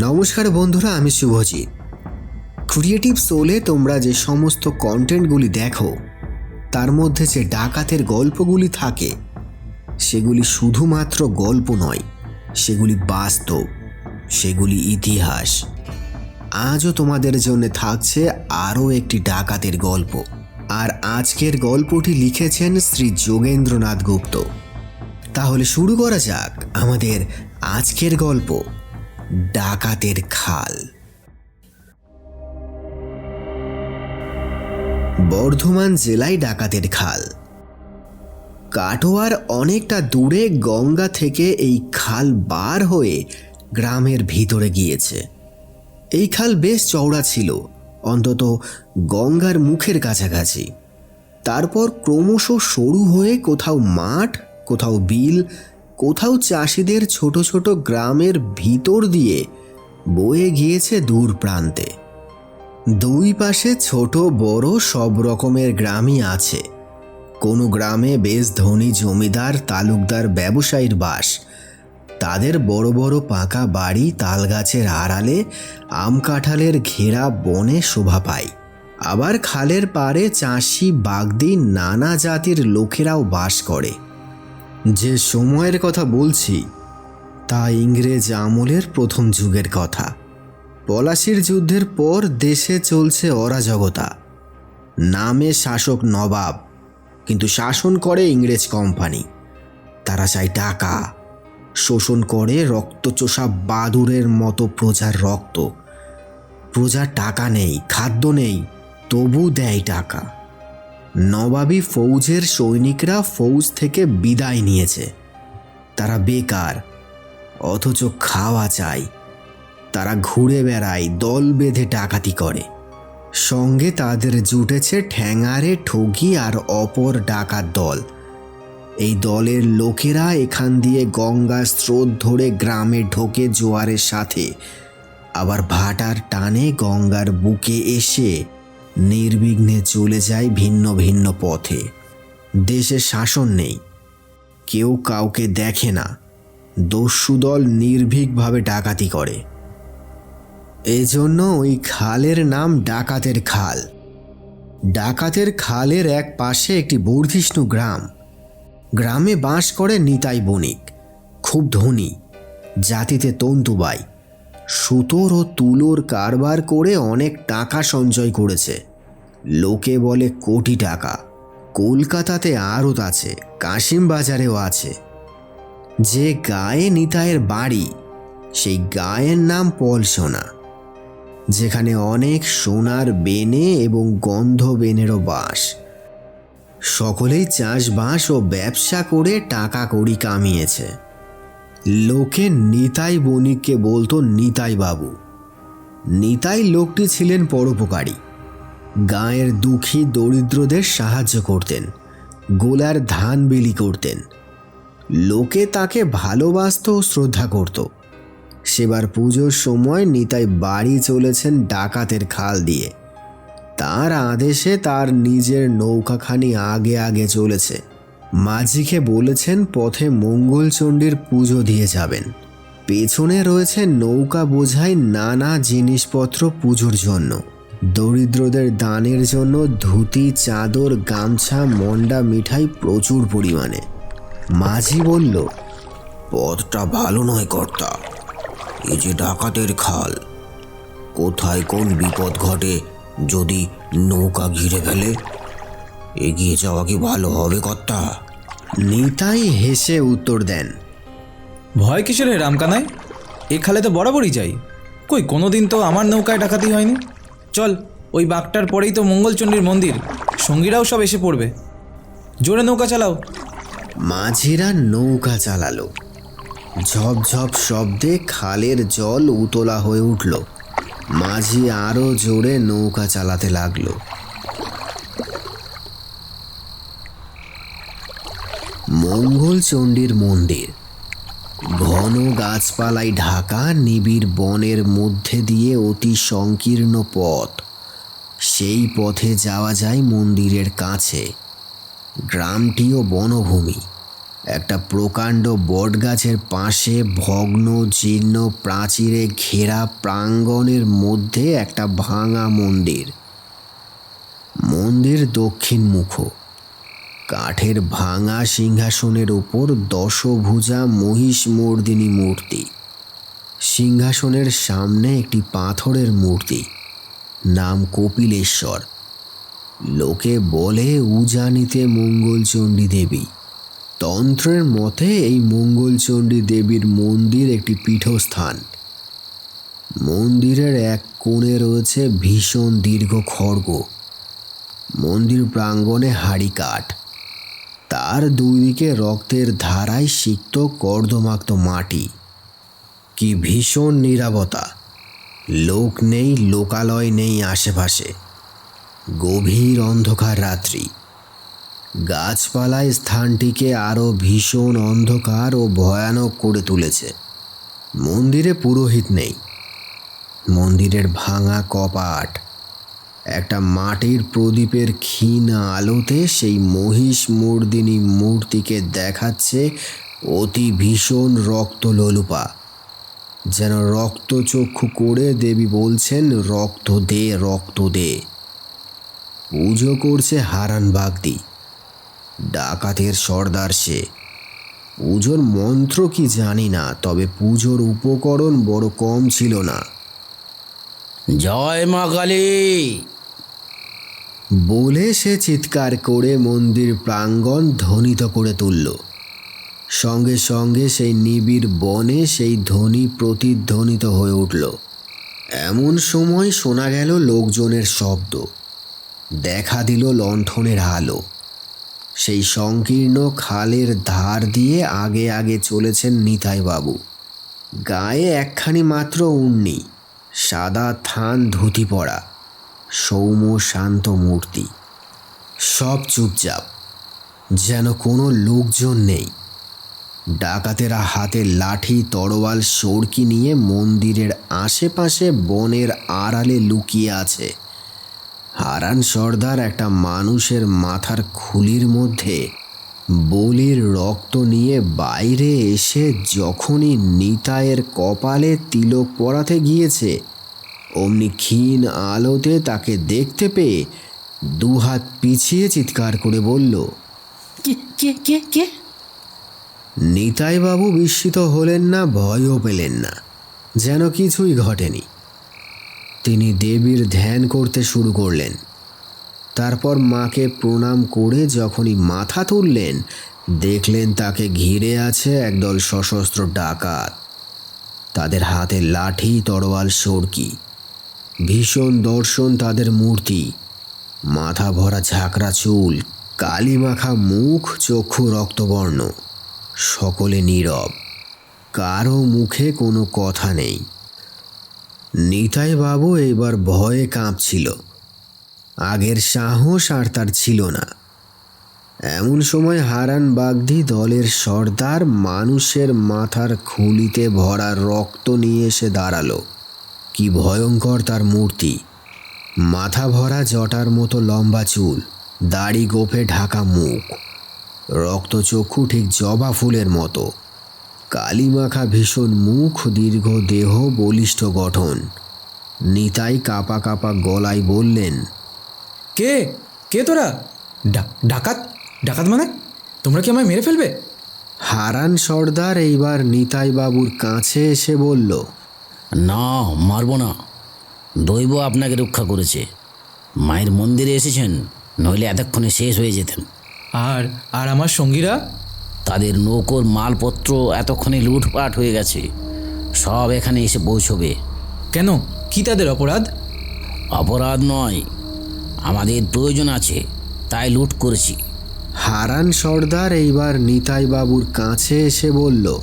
নমস্কার বন্ধুরা, আমি শুভজিৎ। ক্রিয়েটিভ সোলে তোমরা যে সমস্ত কন্টেন্টগুলি দেখো, তার মধ্যে যে ডাকাতের গল্পগুলি থাকে, সেগুলি শুধুমাত্র গল্প নয়, সেগুলি বাস্তব, সেগুলি ইতিহাস। আজও তোমাদের জন্য থাকছে আরও একটি ডাকাতের গল্প। আর আজকের গল্পটি লিখেছেন শ্রী যোগেন্দ্রনাথ গুপ্ত। তাহলে শুরু করা যাক আমাদের আজকের গল্প। ডাকাতের খাল। বর্ধমান জেলায় ডাকাতের খাল। কাটোয়ার অনেকটা দূরে গঙ্গা থেকে এই খাল বার হয়ে গ্রামের ভিতরে গিয়েছে। এই খাল বেশ চওড়া ছিল, অন্তত গঙ্গার মুখের কাছাকাছি। তারপর ক্রমশ সরু হয়ে কোথাও মাঠ, কোথাও বিল কোথাও চাষিদের ছোট ছোট গ্রামের ভিতর দিয়ে বয়ে গিয়েছে দূর প্রান্তে। দুই পাশে ছোট, বড় সব রকমের গ্রামই আছে। কোনো গ্রামে বেশ ধনী জমিদার, তালুকদার, ব্যবসায়ীর বাস। তাদের বড় বড় পাকা বাড়ি, তালগাছের আড়ালে, আম কাঁঠালের ঘেরা বনে শোভা পায়। আবার খালের পাড়ে চাষি, বাগদি, নানা জাতির লোকেরাও বাস করে। যে সময়ের কথা বলছি, তা ইংরেজ আমলের প্রথম যুগের কথা। পলাশির যুদ্ধের পর দেশে চলছে অরাজকতা। নামে শাসক নবাব, কিন্তু শাসন করে ইংরেজ কোম্পানি। তারা চায় টাকা, শোষণ করে রক্তচোষা বাদুরের মতো প্রজার রক্ত। প্রজার টাকা নেই, খাদ্য নেই, তবু দেয় টাকা। নবাবী ফৌজের সৈনিকরা ফৌজ থেকে বিদায় নিয়েছে। তারা বেকার, অথচ খাওয়া চাই তারা ঘুরে বেড়ায়, দল বেঁধে ডাকাতি করে। সঙ্গে তাদের জুটেছে ঠ্যাঙারে ঠগি আর অপর ডাকাত দল। এই দলের লোকেরা এখান দিয়ে গঙ্গার স্রোত ধরে গ্রামে ঢোকে জোয়ারের সাথে। আবার ভাটার টানে গঙ্গার বুকে এসে নির্বিঘ্নে চলে যায় ভিন্ন ভিন্ন পথে। দেশে শাসন নেই। কেউ কাউকে দেখে না। দস্যুদল নির্ভীকভাবে ডাকাতি করে। এজন্য ওই খালের নাম ডাকাতের খাল। ডাকাতের খালের এক পাশে একটি বর্ধিষ্ণু গ্রাম। গ্রামে বাস করে নিতাই বণিক, খুব ধনী, জাতিতে তন্তুবাই। সুতোর ও তুলোর কারবার করে অনেক টাকা সঞ্চয় করেছে। লোকে বলে কোটি টাকা। কলকাতাতে আড়ত আছে কাশিম বাজারেও আছে। যে গায়ে নিতাইয়ের বাড়ি, সেই গায়ের নাম পলসোনা। যেখানে অনেক সোনার বেনে এবং গন্ধ বেনেরও বাস। সকলেই চাষবাস ও ব্যবসা করে টাকা কড়ি কামিয়েছে। লোকে নিতাই বণিককে বলতো নিতাই বাবু। নিতাই লোকটি ছিলেন পরোপকারী। গাঁয়ের দুঃখী দরিদ্রদের সাহায্য করতেন, গোলার ধান বিলি করতেন। লোকে তাকে ভালোবাসত ও শ্রদ্ধা করত। সেবার পুজোর সময় নিতাই বাড়ি চলেছেন ডাকাতের খাল দিয়ে। তার আদেশে তার নিজের নৌকাখানি আগে আগে চলেছে। মাঝিকে বলেছেন পথে মঙ্গলচণ্ডীর পুজো দিয়ে যাবেন। পেছনে রয়েছে নৌকা বোঝাই নানা জিনিসপত্র পুজোর জন্য। দরিদ্রদের দানের জন্য ধুতি চাদর গামছা মন্ডা মিঠাই প্রচুর পরিমাণে। মাঝি বলল পথটা ভালো নয় কর্তা। এই যে ডাকাতের খাল কোথায় কোন বিপদ ঘটে যদি নৌকা ঘিরে ফেলে? এগিয়ে যাওয়া কি ভালো হবে কর্তা? নিতাই হেসে উত্তর দেন ভয় কিসের রে রামকানাই? এ খালে তো বরাবরই যাই। কই কোনো দিন তো আমার নৌকায় ডাকাতি হয়নি? চল, ওই বাঘটার পরেই তো মঙ্গলচণ্ডীর মন্দির। সঙ্গীরাও সব এসে পড়বে। জোরে নৌকা চালাও। মাঝিরা নৌকা চালালো। ঝপঝপ শব্দে খালের জল উতলা হয়ে উঠল। মাঝি আরও জোরে নৌকা চালাতে লাগল। মঙ্গলচণ্ডীর মন্দির। ঘন গাছপালায় ঢাকা নিবিড় বনের মধ্যে দিয়ে অতি সংকীর্ণ পথ। সেই পথে যাওয়া যায় মন্দিরের কাছে। গ্রামটিও বনভূমি। একটা প্রকাণ্ড বটগাছের পাশে ভগ্ন, জীর্ণ, প্রাচীরে ঘেরা প্রাঙ্গণের মধ্যে একটা ভাঙা মন্দির। মন্দির দক্ষিণ মুখ কাঠের ভাঙা সিংহাসনের উপর দশভুজা মহিষমর্দিনী মূর্তি। সিংহাসনের সামনে একটি পাথরের মূর্তি, নাম কপিলেশ্বর। লোকে বলে, উজানিতে মঙ্গলচণ্ডী দেবী। তন্ত্রের মতে, এই মঙ্গলচণ্ডী দেবীর মন্দির একটি পীঠস্থান। মন্দিরের এক কোণে রয়েছে ভীষণ দীর্ঘ খড়গ। মন্দির প্রাঙ্গণে হাড়ি কাঠ। তার দুই দিকে রক্তের ধারায় সিক্ত কর্দমাক্ত মাটি। কি ভীষণ নিরাপত্তা। লোক নেই, লোকালয় নেই আশেপাশে। গভীর অন্ধকার রাত্রি। গাছপালায় স্থানটিকে আরও ভীষণ অন্ধকার ও ভয়ানক করে তুলেছে। মন্দিরে পুরোহিত নেই। মন্দিরের ভাঙা কপাট একটা মাটির প্রদীপের ক্ষীণ আলোতে সেই মহিষ মর্দিনী মূর্তিকে দেখাচ্ছে অতি ভীষণ রক্ত লোলুপা। যেন রক্তচক্ষু করে দেবী বলছেন, রক্ত দে রক্ত দে। পুজো করছে হারান বাগদি। ডাকাতের সর্দার সে। পুজোর মন্ত্র কি জানি না, তবে পুজোর উপকরণ বড় কম ছিল না। জয় মা কালী! বলে সে চিৎকার করে মন্দির প্রাঙ্গণ ধ্বনিত করে তুলল। সঙ্গে সঙ্গে সেই নিবিড় বনে সেই ধ্বনি প্রতিধ্বনিত হয়ে উঠল। এমন সময় শোনা গেল লোকজনের শব্দ। দেখা দিল লণ্ঠনের আলো। সেই সংকীর্ণ খালের ধার দিয়ে আগে আগে চলেছেন নিতাইবাবু। গায়ে একখানি মাত্র উন্নি, সাদা থান ধুতি পরা। সৌম্য শান্ত মূর্তি। সব চুপচাপ। যেন কোনো লোকজন নেই। ডাকাতেরা হাতে লাঠি, তরোয়াল, সড়কি নিয়ে মন্দিরের আশেপাশে বনের আড়ালে লুকিয়ে আছে। হারান সর্দার একটা মানুষের মাথার খুলির মধ্যে বলির রক্ত নিয়ে বাইরে এসে যখনই নিতায়ের কপালে তিলক পরাতে গিয়েছে অমনি ক্ষীণ আলোতে তাকে দেখতে পেয়ে দুহাত পিছিয়ে চিৎকার করে বলল কে কে কে কে? নিতাইবাবু বিস্মিত হলেন না ভয়ও পেলেন না যেন কিছুই ঘটেনি। তিনি দেবীর ধ্যান করতে শুরু করলেন। তারপর মাকে প্রণাম করে যখনই মাথা তুললেন দেখলেন তাকে ঘিরে আছে একদল সশস্ত্র ডাকাত। তাদের হাতে লাঠি তরোয়াল সড়কি ভীষণ দর্শন তাদের মূর্তি। মাথা ভরা ঝাঁকড়া চুল, কালি মাখা মুখ, চক্ষু রক্তবর্ণ, সকলে নীরব। কারও মুখে কোনো কথা নেই। নিতাই বাবু এবার ভয়ে কাঁপছিল। আগের সাহস আর তার ছিল না। এমন সময় হারান বাগদি দলের সর্দার মানুষের মাথার খুলিতে ভরা রক্ত নিয়ে এসে দাঁড়াল। কি ভয়ঙ্কর তার মূর্তি। মাথা ভরা জটার মতো লম্বা চুল দাড়ি গোফে ঢাকা মুখ রক্তচক্ষু ঠিক জবা ফুলের মতো। কালিমাখা ভীষণ মুখ দীর্ঘ দেহ বলিষ্ঠ গঠন। নিতাই কাপা কাপা গলায় বললেন কে? কে তোরা? ডাকাত? ডাকাত মানে? তোমরা কি আমায় মেরে ফেলবে? হারান সর্দার এইবার নিতাই বাবুর কাছে এসে বলল না মারবো না। দৈব আপনাকে রক্ষা করেছে। মায়ের মন্দিরে এসেছেন নইলে এতক্ষণে শেষ হয়ে যেতেন। আর আর আমার সঙ্গীরা? তাদের নৌকোর মালপত্র এতক্ষণে লুটপাট হয়ে গেছে। সব এখানে এসে পৌঁছবে। কেন? কি তাদের অপরাধ? অপরাধ নয় আমাদের প্রয়োজন আছে তাই লুট করেছি। হারান সর্দার এইবার নিতাই বাবুর কাছে এসে বলল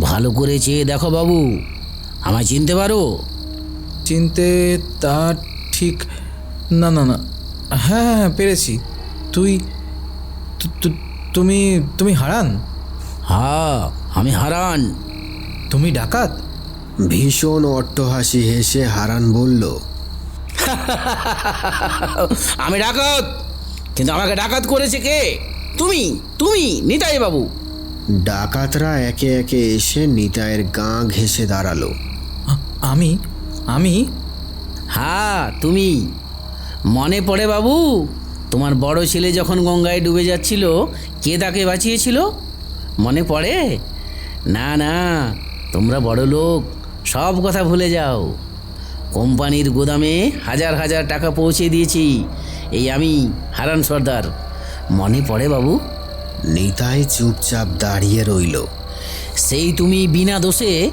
ভালো করে চেয়ে দেখো বাবু। আমায় চিনতে পারো? চিনতে তা ঠিক না না না। হ্যাঁ হ্যাঁ পেরেছি। তুই তুমি তুমি হারান? হ্যাঁ আমি হারান। তুমি ডাকাত? ভীষণ অট্টহাসি হেসে হারান বলল আমি ডাকাত কিন্তু আমাকে ডাকাত করেছে কে? তুমি তুমি নিতাই বাবু। ডাকাতরা একে একে এসে নিতাইয়ের গা ঘেঁষে দাঁড়াল। আমি আমি? হ্যাঁ তুমি। মনে পড়ে বাবু তোমার বড় ছেলে যখন গঙ্গায় ডুবে যাচ্ছিল কে তাকে বাঁচিয়েছিল? মনে পড়ে? না না তোমরা বড় লোক সব কথা ভুলে যাও। কোম্পানির গোদামে হাজার হাজার টাকা পৌঁছে দিয়েছি এই আমি হারান সর্দার। মনে পড়ে বাবু? নিতাই চুপচাপ দাঁড়িয়ে রইল। সেই তুমি বিনা দোষে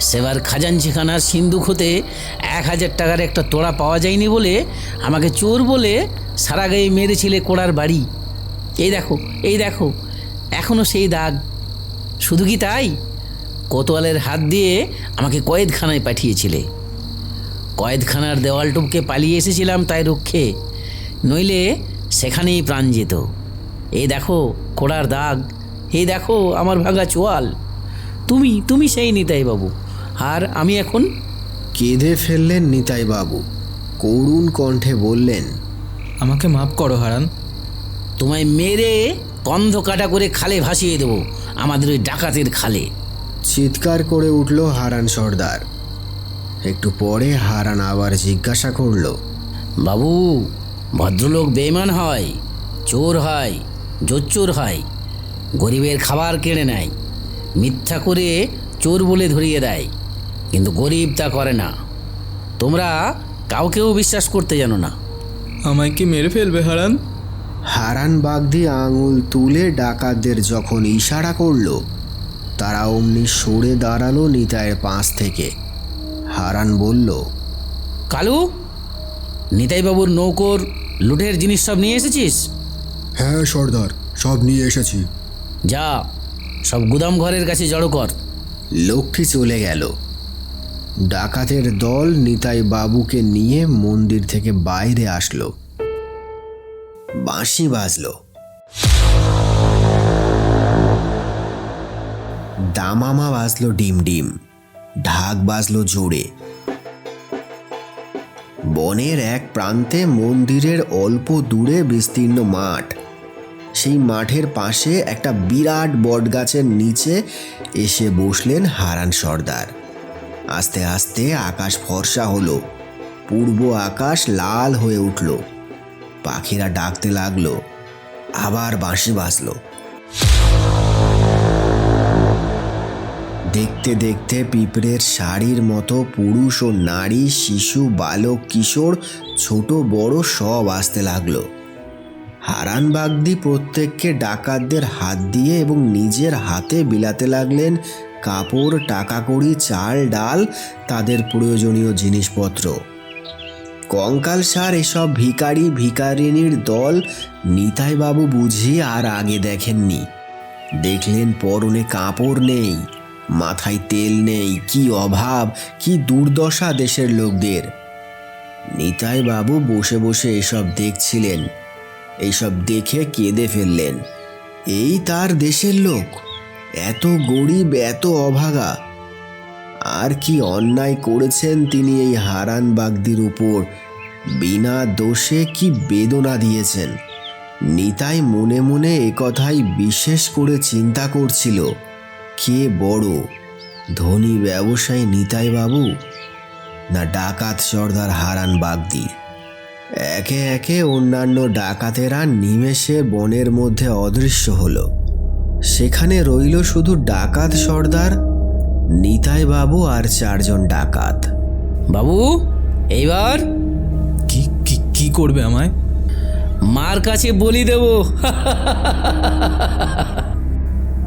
সেবার খাজানচিখানার সিন্ধুক হতে এক হাজার টাকার একটা তোড়া পাওয়া যায়নি বলে আমাকে চোর বলে সারা গায়ে মেরেছিলে কোড়ার বাড়ি। এই দেখো এই দেখো এখনও সেই দাগ। শুধু কি তাই? কোতোয়ালের হাত দিয়ে আমাকে কয়েদখানায় পাঠিয়েছিলে। কয়েদখানার দেওয়াল টুপকে পালিয়ে এসেছিলাম তাই রক্ষে, নইলে সেখানেই প্রাণ যেত। এই দেখো, কোড়ার দাগ। এই দেখো, আমার ভাঙা চোয়াল। তুমি তুমি সেই নিতাই বাবু। আর আমি এখন কেঁদে ফেললেন নিতাই বাবু করুণ কণ্ঠে বললেন আমাকে মাফ করো হারান। তোমায় মেরে কন্ধ কাটা করে খালে ভাসিয়ে দেবো আমাদের ওই ডাকাতের খালে। চিৎকার করে উঠল হারান সর্দার। একটু পরে হারান আবার জিজ্ঞাসা করল বাবু ভদ্রলোক বেইমান হয় চোর হয় জোচ্চোর হয় গরিবের খাবার কেড়ে নেয় মিথ্যা করে চোর বলে ধরিয়ে দেয়। কিন্তু গরিব তা করে না। তোমরা কাউকেও বিশ্বাস করতে জানো না। আমায় কি মেরে ফেলবে হারান? হারান বাগদি আঙুল তুলে ডাকাতদের যখন ইশারা করল তারা অমনি সরে দাঁড়াল নিতাইয়ের পাশ থেকে। হারান বলল কালু নিতাইবাবুর নৌকোর লুটের জিনিস সব নিয়ে এসেছিস? হ্যাঁ সর্দার সব নিয়ে এসেছি। যা সব গুদাম ঘরের কাছে জড়ো কর। লোকটি চলে গেল। ডাকাতের দল নিতাই বাবুকে নিয়ে মন্দির থেকে বাইরে আসলো। বাঁশি বাজলো। দামামা বাজলো ডিম ডিম, ঢাক বাজলো জোরে। বনের এক প্রান্তে মন্দিরের অল্প দূরে বিস্তীর্ণ মাঠ। সেই মাঠের পাশে একটা বিরাট বটগাছের নিচে এসে বসলেন হারান সর্দার। আস্তে আস্তে আকাশ ফর্সা হলো। পূর্ব আকাশ লাল হয়ে উঠল। পাখিরা ডাকতে লাগল। আবার বাঁশি বাজলো। দেখতে দেখতে পিঁপড়ের শাড়ির মতো পুরুষ ও নারী, শিশু, বালক, কিশোর, ছোট, বড় সব আসতে লাগল। হারান বাগদি প্রত্যেককে ডাকাতদের হাত দিয়ে এবং নিজের হাতে বিলাতে লাগলেন কাপড় টাকা কড়ি চাল, ডাল, তাদের প্রয়োজনীয় জিনিসপত্র। কঙ্কাল সার এসব ভিখারি ভিখারিনীর দল নিতাইবাবু বুঝি আর আগে দেখেননি। দেখলেন পরনে কাপড় নেই, মাথায় তেল নেই, কি অভাব, কি দুর্দশা দেশের লোকদের। নিতাই বাবু বসে বসে এসব দেখছিলেন এইসব দেখে কেঁদে ফেললেন। এই তার দেশের লোক। এত গরিব, এত অভাগা। আর কি অন্যায় করেছেন তিনি এই হারান বাগদির উপর? বিনা দোষে কি বেদনা দিয়েছেন? নিতাই মনে মনে একথাই বিশেষ করে চিন্তা করছিল। কে বড়, ধনী ব্যবসায়ী নিতাই বাবু না ডাকাত সর্দার হারান বাগদি? একে একে অন্যান্য ডাকাতেরা নিমেষে বনের মধ্যে অদৃশ্য হলো। সেখানে রইল শুধু ডাকাত সর্দার নিতাই বাবু আর চারজন ডাকাত। বাবু এইবার? কি কি কি করবে আমায়? মার কাছে বলি দেবো।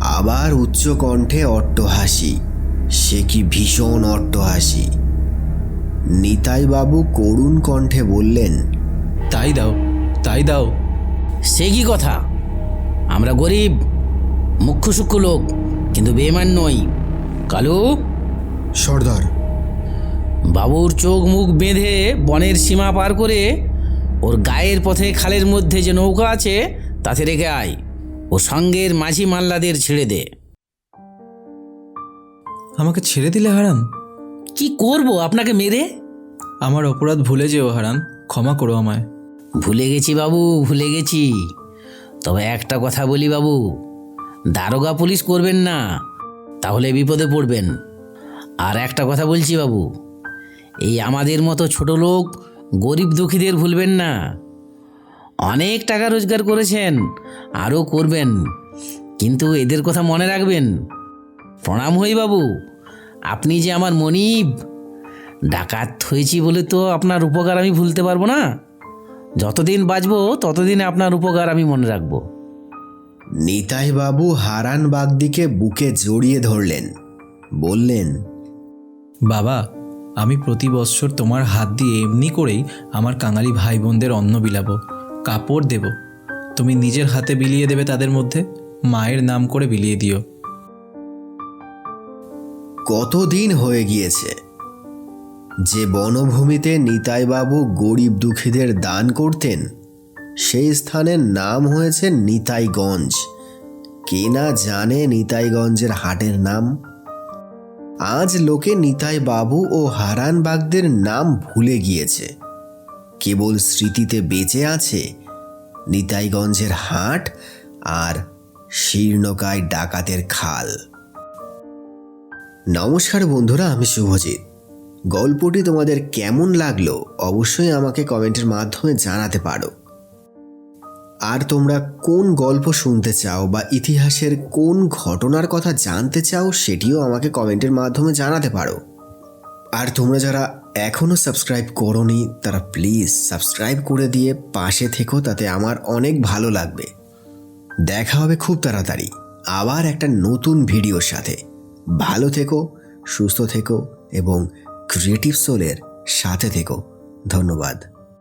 আবার উচ্চ কণ্ঠে অট্টহাসি সে কি ভীষণ অট্টহাসি। নিতাই বাবু করুণ কণ্ঠে বললেন তাই দাও তাই দাও। সে কি কথা? আমরা গরিব। মুখ্য সূক্ষ্ম লোক কিন্তু বেমান নই। কালু? সর্দার। বাবুর চোখ মুখ বেঁধে বনের সীমা পার করে ওর গায়ের পথে খালের মধ্যে যে নৌকা আছে তাতে রেখে আয়। ও সঙ্গের মাঝি মাল্লাদের ছেড়ে দে। আমাকে ছেড়ে দিলে হারান কি করব আপনাকে মেরে? আমার অপরাধ ভুলে যেও হারান ক্ষমা করো আমায়। ভুলে গেছি বাবু ভুলে গেছি। তবে একটা কথা বলি বাবু দারোগা পুলিশ করবেন না। তাহলে বিপদে পড়বেন। আর একটা কথা বলছি বাবু, এই আমাদের মতো ছোট লোক গরিব দুঃখীদের ভুলবেন না। অনেক টাকা রোজগার করেছেন, আরও করবেন। কিন্তু এদের কথা মনে রাখবেন। প্রণাম হই বাবু, আপনি যে আমার মনিব, ডাকাত হয়েছি বলে তো আপনার উপকার আমি ভুলতে পারব না। যতদিন বাঁচবো, ততদিন আপনার উপকার আমি মনে রাখব। নিতাই বাবু হারান বাগদিকে বুকে জড়িয়ে ধরলেন। বললেন বাবা আমি প্রতি বৎসর তোমার হাত দিয়ে এমনি করেই আমার কাঙালি ভাই বোনদের অন্ন বিলাবো কাপড় দেব। তুমি নিজের হাতে বিলিয়ে দেবে তাদের মধ্যে মায়ের নাম করে বিলিয়ে দিও। কতদিন হয়ে গিয়েছে? যে বনভূমিতে নিতাইবাবু গরিব দুঃখীদের দান করতেন সেই স্থানের নাম হয়েছে নিতাইগঞ্জ। কে না জানে নিতাইগঞ্জের হাটের নাম? আজ লোকে নিতাই বাবু ও হারান বাগদের নাম ভুলে গিয়েছে। কেবল স্মৃতিতে বেঁচে আছে নিতাইগঞ্জের হাট আর শীর্ণকায় ডাকাতের খাল। নমস্কার বন্ধুরা, আমি শুভজিৎ। গল্পটি তোমাদের কেমন লাগল অবশ্যই আমাকে কমেন্টের মাধ্যমে জানাতে পারো। আর তোমরা কোন গল্প শুনতে চাও বা ইতিহাসের কোন ঘটনার কথা জানতে চাও সেটিও আমাকে কমেন্টের মাধ্যমে জানাতে পারো। আর তোমরা যারা এখনও সাবস্ক্রাইব করোনি, তারা প্লিজ সাবস্ক্রাইব করে দিয়ে পাশে থেকো, তাতে আমার অনেক ভালো লাগবে। দেখা হবে খুব তাড়াতাড়ি আবার একটা নতুন ভিডিওর সাথে। ভালো থেকো, সুস্থ থেকো এবং ক্রিয়েটিভ সোলের সাথে থেকো। ধন্যবাদ।